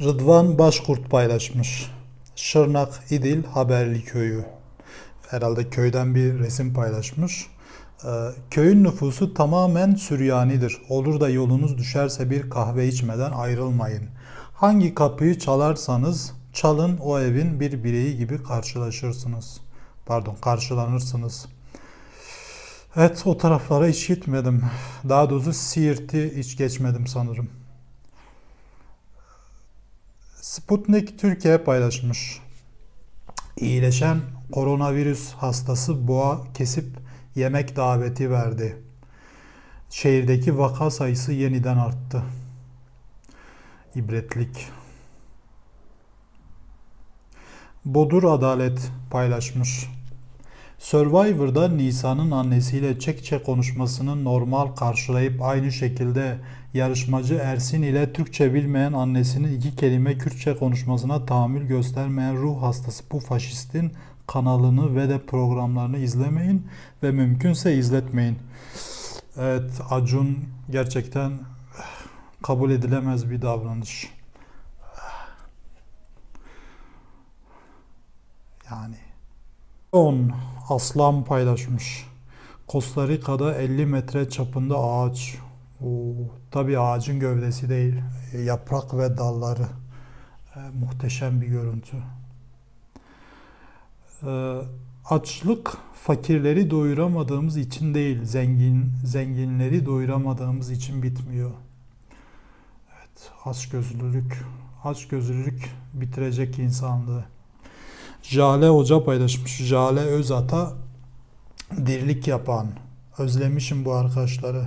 Rıdvan Başkurt paylaşmış. Şırnak İdil Haberli Köyü. Herhalde köyden bir resim paylaşmış. Ee, köyün nüfusu tamamen Süryanidir. Olur da yolunuz düşerse bir kahve içmeden ayrılmayın. Hangi kapıyı çalarsanız çalın o evin bir bireyi gibi karşılaşırsınız. Pardon karşılanırsınız. Evet o taraflara hiç gitmedim. Daha doğrusu Siirt'i hiç geçmedim sanırım. Sputnik Türkiye paylaşmış. İyileşen koronavirüs hastası boğa kesip yemek daveti verdi. Şehirdeki vaka sayısı yeniden arttı. İbretlik. Bodur Adalet paylaşmış. Survivor'da Nisa'nın annesiyle Çekçe konuşmasını normal karşılayıp aynı şekilde yarışmacı Ersin ile Türkçe bilmeyen annesinin iki kelime Kürtçe konuşmasına tahammül göstermeyen ruh hastası bu faşistin kanalını ve de programlarını izlemeyin ve mümkünse izletmeyin. Evet Acun gerçekten kabul edilemez bir davranış. Yani 10 aslan paylaşmış. Costa Rica'da 50 metre çapında ağaç. Oo, tabii ağacın gövdesi değil, e, yaprak ve dalları. E, muhteşem bir görüntü. E, açlık fakirleri doyuramadığımız için değil, zengin zenginleri doyuramadığımız için bitmiyor. Evet, açgözlülük, açgözlülük bitirecek insanlığı. Jale Hoca paylaşmış. Jale Özat'a dirlik yapan. Özlemişim bu arkadaşları.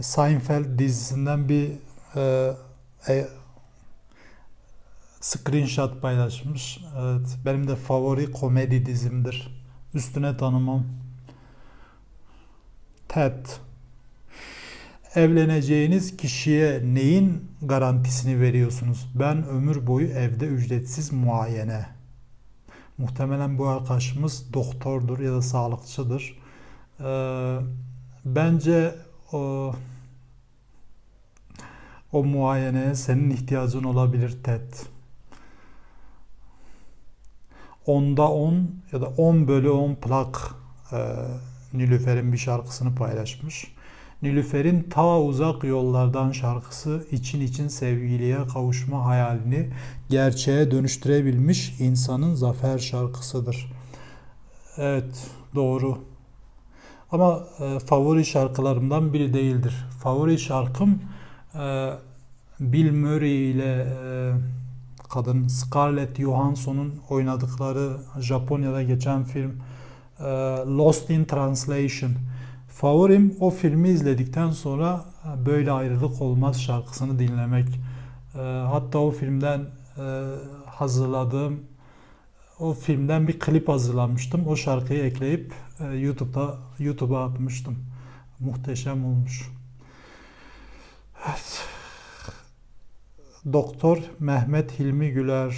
Seinfeld dizisinden bir e, e, screenshot paylaşmış. Evet, benim de favori komedi dizimdir. Üstüne tanımam. Ted. Evleneceğiniz kişiye neyin garantisini veriyorsunuz? Ben ömür boyu evde ücretsiz muayene. Muhtemelen bu arkadaşımız doktordur ya da sağlıkçıdır. Ee, bence o o muayeneye senin ihtiyacın olabilir TED. Onda 10 ya da 10 bölü 10 plak e, Nilüfer'in bir şarkısını paylaşmış. Nilüfer'in Ta Uzak Yollardan şarkısı için için sevgiliye kavuşma hayalini gerçeğe dönüştürebilmiş insanın zafer şarkısıdır. Evet, doğru. Ama e, favori şarkılarımdan biri değildir. Favori şarkım e, Bill Murray ile e, kadın Scarlett Johansson'un oynadıkları Japonya'da geçen film e, Lost in Translation. Favorim o filmi izledikten sonra böyle ayrılık olmaz şarkısını dinlemek. E, hatta o filmden e, hazırladığım o filmden bir klip hazırlamıştım. O şarkıyı ekleyip e, YouTube'da YouTube'a atmıştım. Muhteşem olmuş. Evet. Doktor Mehmet Hilmi Güler.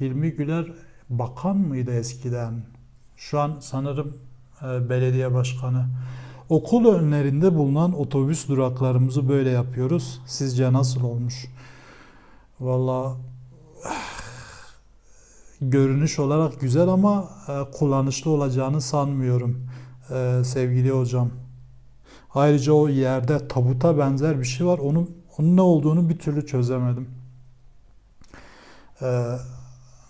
Hilmi Güler bakan mıydı eskiden? Şu an sanırım e, belediye başkanı. Okul önlerinde bulunan otobüs duraklarımızı böyle yapıyoruz. Sizce nasıl olmuş? Valla görünüş olarak güzel ama e, kullanışlı olacağını sanmıyorum e, sevgili hocam. Ayrıca o yerde tabuta benzer bir şey var. Onun, onun ne olduğunu bir türlü çözemedim. E,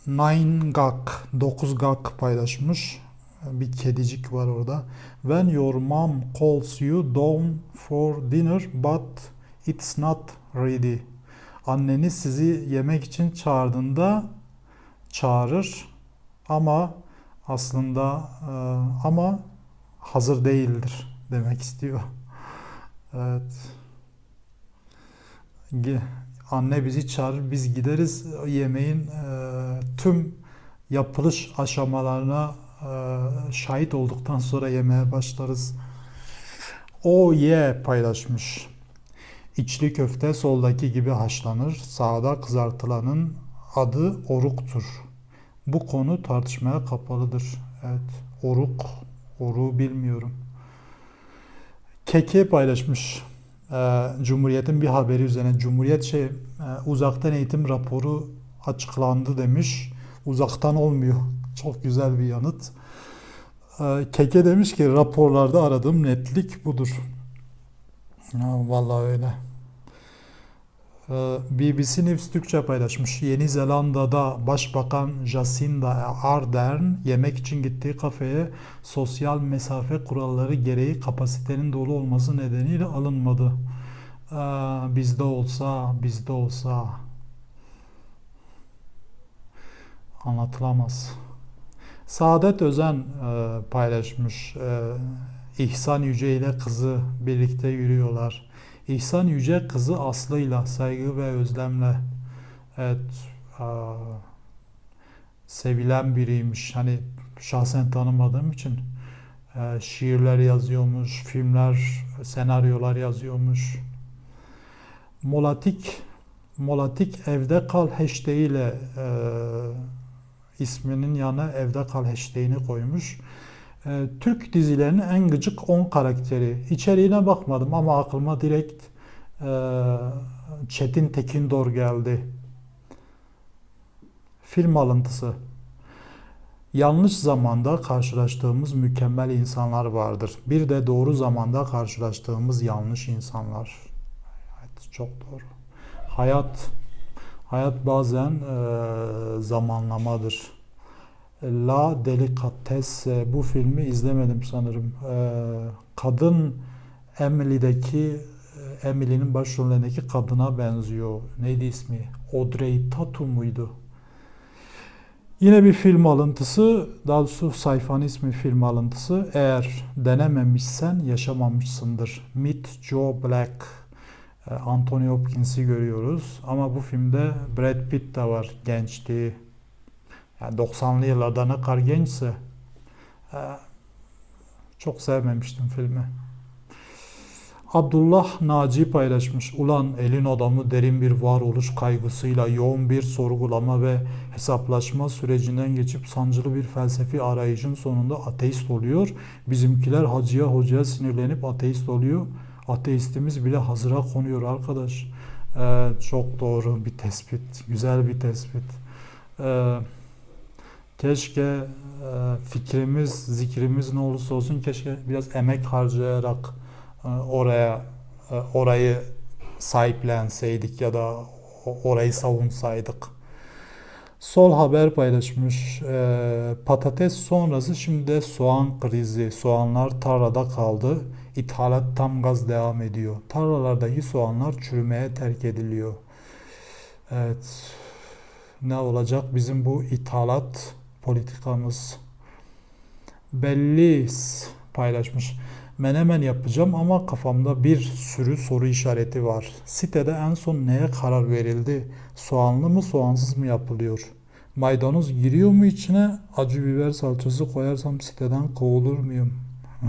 Nine Gak, 9 Gak paylaşmış. Bir kedicik var orada. When your mom calls you down for dinner but it's not ready. Anneniz sizi yemek için çağırdığında çağırır ama aslında e, ama hazır değildir demek istiyor. Evet. Anne bizi çağırır, biz gideriz yemeğin e, tüm yapılış aşamalarına şahit olduktan sonra yemeye başlarız. O ye paylaşmış. İçli köfte soldaki gibi haşlanır. Sağda kızartılanın adı oruktur. Bu konu tartışmaya kapalıdır. Evet, oruk, oruğu bilmiyorum. Keke paylaşmış. e, Cumhuriyet'in bir haberi üzerine Cumhuriyet şey e, uzaktan eğitim raporu açıklandı demiş. Uzaktan olmuyor. Çok güzel bir yanıt. E, Keke demiş ki raporlarda aradığım netlik budur. Ha, vallahi öyle. Ee, BBC News Türkçe paylaşmış. Yeni Zelanda'da Başbakan Jacinda Ardern yemek için gittiği kafeye sosyal mesafe kuralları gereği kapasitenin dolu olması nedeniyle alınmadı. Ee, bizde olsa, bizde olsa anlatılamaz. Saadet Özen e, paylaşmış. E, İhsan Yüce ile kızı birlikte yürüyorlar. İhsan Yüce kızı Aslı'yla saygı ve özlemle evet aa, sevilen biriymiş. Hani şahsen tanımadığım için e, şiirler yazıyormuş, filmler, senaryolar yazıyormuş. Molatik Molatik evde kal hashtag ile e, isminin yanına evde kal hashtag'ini koymuş. Ee, Türk dizilerinin en gıcık 10 karakteri. İçeriğine bakmadım ama aklıma direkt e, Çetin Tekindor geldi. Film alıntısı. Yanlış zamanda karşılaştığımız mükemmel insanlar vardır. Bir de doğru zamanda karşılaştığımız yanlış insanlar. Evet, çok doğru. Hayat hayat bazen e, zamanlamadır. La Delicatesse bu filmi izlemedim sanırım. Ee, kadın Emily'deki Emily'nin başrolündeki kadına benziyor. Neydi ismi? Audrey Tautou muydu? Yine bir film alıntısı, daha doğrusu sayfanın ismi film alıntısı. Eğer denememişsen yaşamamışsındır. Meet Joe Black. Ee, Anthony Hopkins'i görüyoruz. Ama bu filmde Brad Pitt de var gençliği. Yani 90'lı yıllarda ne kadar gençse e, çok sevmemiştim filmi. Abdullah Naci paylaşmış. Ulan elin adamı derin bir varoluş kaygısıyla yoğun bir sorgulama ve hesaplaşma sürecinden geçip sancılı bir felsefi arayışın sonunda ateist oluyor. Bizimkiler hacıya hocaya sinirlenip ateist oluyor. Ateistimiz bile hazıra konuyor arkadaş. Ee, çok doğru bir tespit. Güzel bir tespit. Ee, Keşke e, fikrimiz, zikrimiz ne olursa olsun keşke biraz emek harcayarak e, oraya e, orayı sahiplenseydik ya da orayı savunsaydık. Sol haber paylaşmış. patates sonrası şimdi de soğan krizi. Soğanlar tarlada kaldı. İthalat tam gaz devam ediyor. Tarlalardaki soğanlar çürümeye terk ediliyor. Evet. Ne olacak bizim bu ithalat politikamız belli paylaşmış. Menemen yapacağım ama kafamda bir sürü soru işareti var. Sitede en son neye karar verildi? Soğanlı mı soğansız mı yapılıyor? Maydanoz giriyor mu içine? Acı biber salçası koyarsam siteden kovulur muyum? Ee,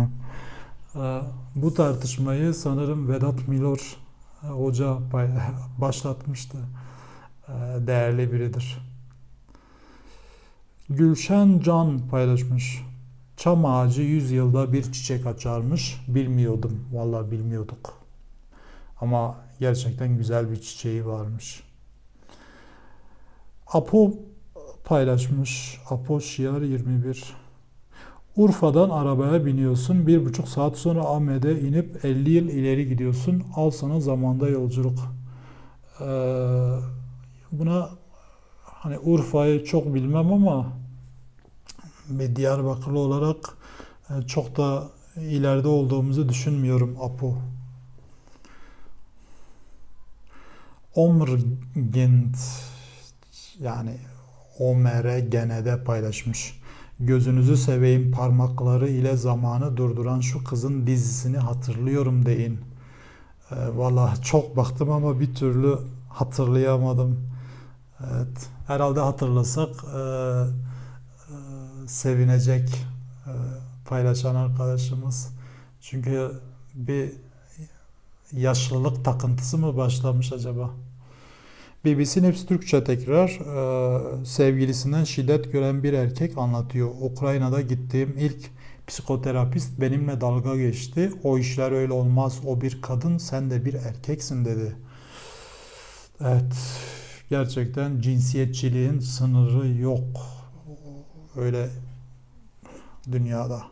Bu tartışmayı sanırım Vedat Milor e, hoca başlatmıştı. Ee, Değerli biridir. Gülşen Can paylaşmış. Çam ağacı 100 yılda bir çiçek açarmış. Bilmiyordum. Vallahi bilmiyorduk. Ama gerçekten güzel bir çiçeği varmış. Apo paylaşmış. Apo Şiar 21. Urfa'dan arabaya biniyorsun. Bir buçuk saat sonra Ahmet'e inip 50 yıl ileri gidiyorsun. Al sana zamanda yolculuk. Ee, buna hani Urfa'yı çok bilmem ama bir Diyarbakırlı olarak e, çok da ileride olduğumuzu düşünmüyorum Apo. Omrgent yani Omer'e genede paylaşmış. Gözünüzü seveyim parmakları ile zamanı durduran şu kızın dizisini hatırlıyorum deyin. E, Valla çok baktım ama bir türlü hatırlayamadım. Evet, herhalde hatırlasak e, e, sevinecek e, paylaşan arkadaşımız. Çünkü bir yaşlılık takıntısı mı başlamış acaba? BBC News Türkçe tekrar e, sevgilisinden şiddet gören bir erkek anlatıyor. Ukrayna'da gittiğim ilk Psikoterapist benimle dalga geçti. O işler öyle olmaz. O bir kadın, sen de bir erkeksin dedi. Evet, gerçekten cinsiyetçiliğin sınırı yok. Öyle dünyada.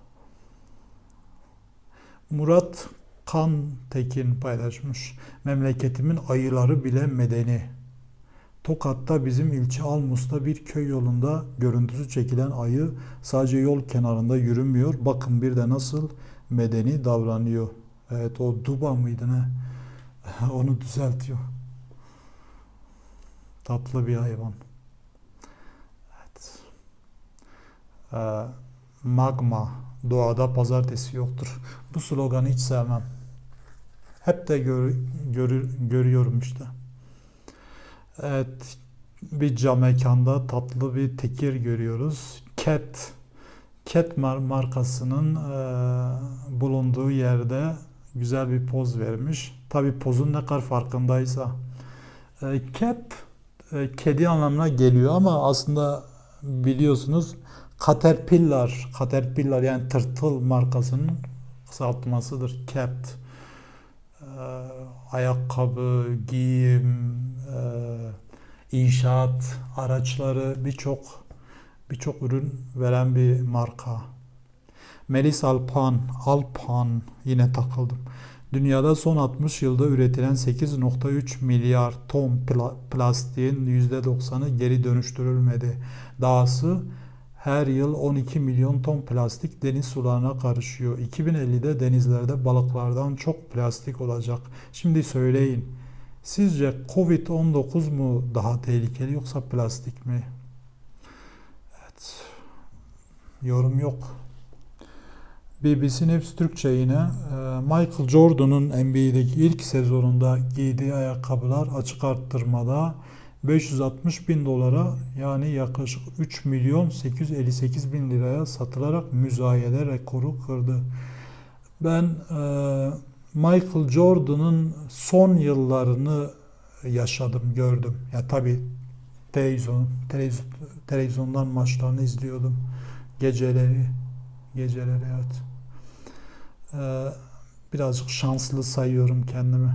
Murat Kan Tekin paylaşmış. Memleketimin ayıları bile medeni. Tokat'ta bizim ilçe Almus'ta bir köy yolunda görüntüsü çekilen ayı sadece yol kenarında yürümüyor. Bakın bir de nasıl medeni davranıyor. Evet o duba mıydı ne? Onu düzeltiyor. Tatlı bir hayvan. Evet. Ee, magma. Doğada pazartesi yoktur. Bu sloganı hiç sevmem. Hep de gör, görü- görüyorum işte. Evet, bir cam mekanda tatlı bir tekir görüyoruz. Cat, Cat mar- markasının e, bulunduğu yerde güzel bir poz vermiş. Tabii pozun ne kadar farkındaysa. E, cat, e, kedi anlamına geliyor ama aslında biliyorsunuz Caterpillar, Caterpillar yani tırtıl markasının kısaltmasıdır. Cat. Ee, ayakkabı, giyim, e, inşaat araçları birçok birçok ürün veren bir marka. Melis Alpan, Alpan yine takıldım. Dünyada son 60 yılda üretilen 8.3 milyar ton pla- plastiğin %90'ı geri dönüştürülmedi. Dahası her yıl 12 milyon ton plastik deniz sularına karışıyor. 2050'de denizlerde balıklardan çok plastik olacak. Şimdi söyleyin. Sizce Covid-19 mu daha tehlikeli yoksa plastik mi? Evet. Yorum yok. BBC News Türkçe yine e, Michael Jordan'ın NBA'deki ilk sezonunda giydiği ayakkabılar açık arttırmada 560 bin dolara yani yaklaşık 3 milyon 858 bin liraya satılarak müzayede rekoru kırdı. Ben e, Michael Jordan'ın son yıllarını yaşadım, gördüm. Ya tabii televizyon, televizyon, televizyondan maçlarını izliyordum. Geceleri, geceleri evet. E, birazcık şanslı sayıyorum kendimi.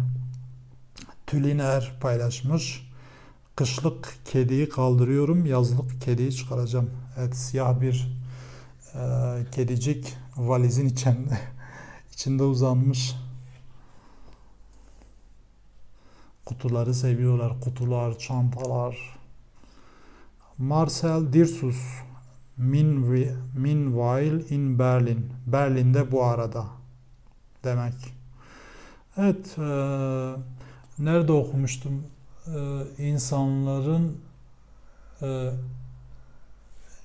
Tüliner paylaşmış. Kışlık kediyi kaldırıyorum, yazlık kediyi çıkaracağım. Evet, siyah bir e, kedicik valizin içinde içinde uzanmış. Kutuları seviyorlar, kutular, çantalar. Marcel Dirsus, Meanwhile in Berlin. Berlin'de bu arada demek. Evet, e, nerede okumuştum? E, insanların e,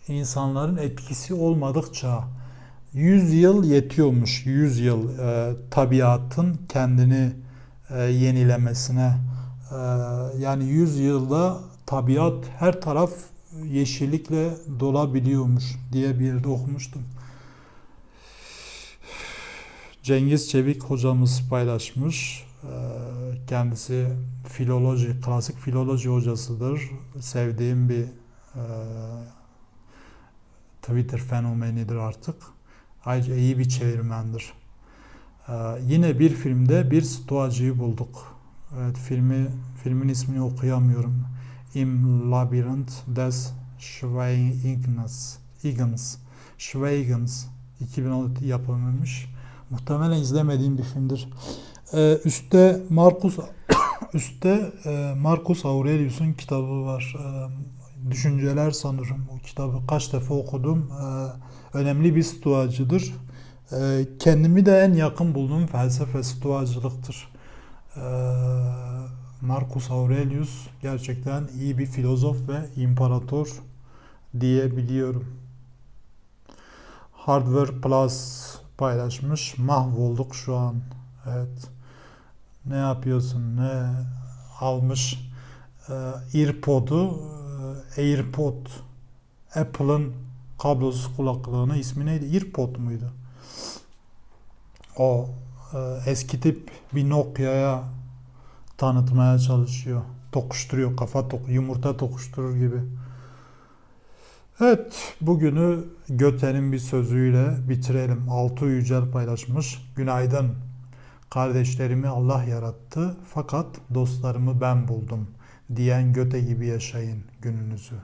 insanların etkisi olmadıkça 100 yıl yetiyormuş. 100 yıl e, tabiatın kendini yenilemesine. Yani 100 yılda tabiat her taraf yeşillikle dolabiliyormuş diye bir yerde okumuştum. Cengiz Çevik hocamız paylaşmış. Ee, Kendisi filoloji, klasik filoloji hocasıdır. Sevdiğim bir e, Twitter fenomenidir artık. Ayrıca iyi bir çevirmendir. Ee, Yine bir filmde bir stoacıyı bulduk. Evet, filmi filmin ismini okuyamıyorum. Im Labyrinth des Schweigens. Igens. Schweigens. 2016 yapılmış. Muhtemelen izlemediğim bir filmdir. Ee, üstte Marcus üstte e, Marcus Aurelius'un kitabı var. Ee, Düşünceler sanırım. O kitabı kaç defa okudum. Ee, önemli bir stoacıdır. Ee, kendimi de en yakın bulduğum felsefe stoacılıktır. Ee, Marcus Aurelius gerçekten iyi bir filozof ve imparator diyebiliyorum. Hardware Plus paylaşmış. Mahvolduk şu an. Evet. Ne yapıyorsun? Ne almış? Ee, AirPod'u e, AirPod Apple'ın kablosuz kulaklığına ismi neydi? AirPod muydu? O e, eski tip bir Nokia'ya tanıtmaya çalışıyor. Tokuşturuyor. Kafa tok yumurta tokuşturur gibi. Evet, bugünü Göte'nin bir sözüyle bitirelim. Altı Yücel paylaşmış. Günaydın. Kardeşlerimi Allah yarattı fakat dostlarımı ben buldum diyen Göte gibi yaşayın gününüzü.